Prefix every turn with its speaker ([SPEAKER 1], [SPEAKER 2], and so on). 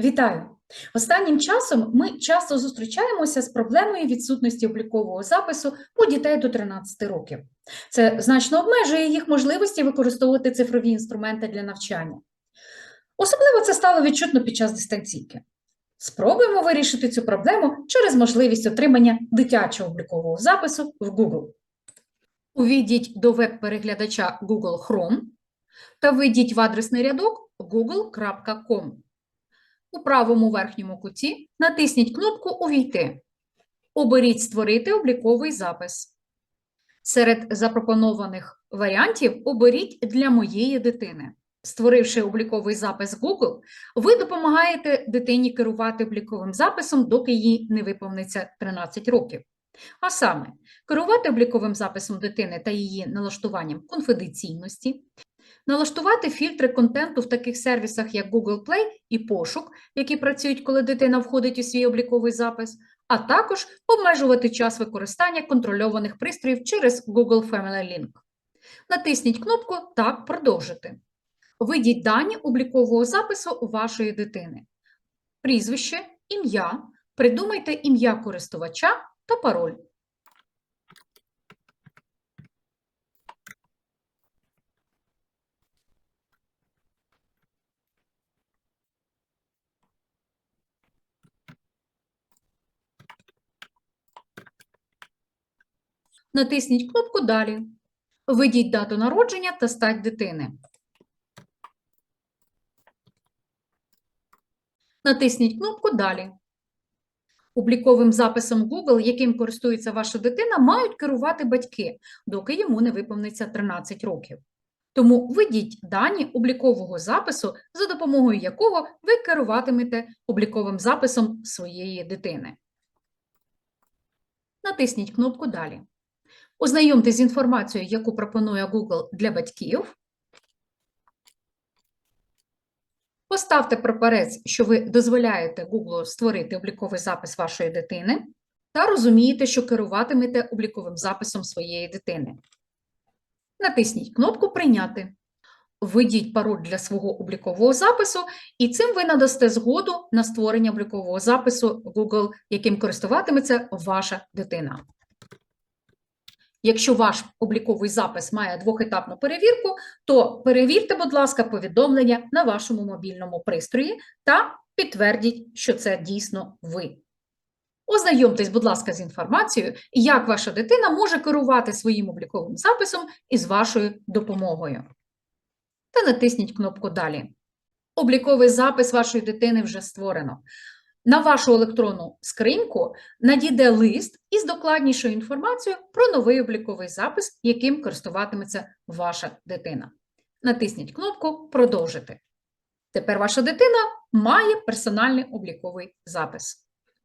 [SPEAKER 1] Вітаю! Останнім часом ми часто зустрічаємося з проблемою відсутності облікового запису у дітей до 13 років. Це значно обмежує їх можливості використовувати цифрові інструменти для навчання. Особливо це стало відчутно під час дистанційки. Спробуємо вирішити цю проблему через можливість отримання дитячого облікового запису в Google. Увійдіть до веб-переглядача Google Chrome та введіть в адресний рядок google.com. У правому верхньому куті натисніть кнопку Увійти. Оберіть Створити обліковий запис. Серед запропонованих варіантів оберіть для моєї дитини. Створивши обліковий запис Google, ви допомагаєте дитині керувати обліковим записом, доки їй не виповниться 13 років. А саме, керувати обліковим записом дитини та її налаштуванням конфіденційності, налаштувати фільтри контенту в таких сервісах, як Google Play і пошук, які працюють, коли дитина входить у свій обліковий запис, а також обмежувати час використання контрольованих пристроїв через Google Family Link. Натисніть кнопку Так продовжити. Введіть дані облікового запису вашої дитини. Прізвище, ім'я, придумайте ім'я користувача та пароль. Натисніть кнопку Далі. Введіть дату народження та стать дитини. Натисніть кнопку Далі. Обліковим записом Google, яким користується ваша дитина, мають керувати батьки, доки йому не виповниться 13 років. Тому введіть дані облікового запису, за допомогою якого ви керуватимете обліковим записом своєї дитини. Натисніть кнопку Далі. Ознайомтесь з інформацією, яку пропонує Google для батьків. Поставте прапорець, що ви дозволяєте Google створити обліковий запис вашої дитини, та розумієте, що керуватимете обліковим записом своєї дитини. Натисніть кнопку Прийняти. Введіть пароль для свого облікового запису, і цим ви надасте згоду на створення облікового запису Google, яким користуватиметься ваша дитина. Якщо ваш обліковий запис має двохетапну перевірку, то перевірте, будь ласка, повідомлення на вашому мобільному пристрої та підтвердіть, що це дійсно ви. Ознайомтесь, будь ласка, з інформацією, як ваша дитина може керувати своїм обліковим записом із вашою допомогою. Та натисніть кнопку Далі. Обліковий запис вашої дитини вже створено. На вашу електронну скриньку надійде лист із докладнішою інформацією про новий обліковий запис, яким користуватиметься ваша дитина. Натисніть кнопку Продовжити. Тепер ваша дитина має персональний обліковий запис.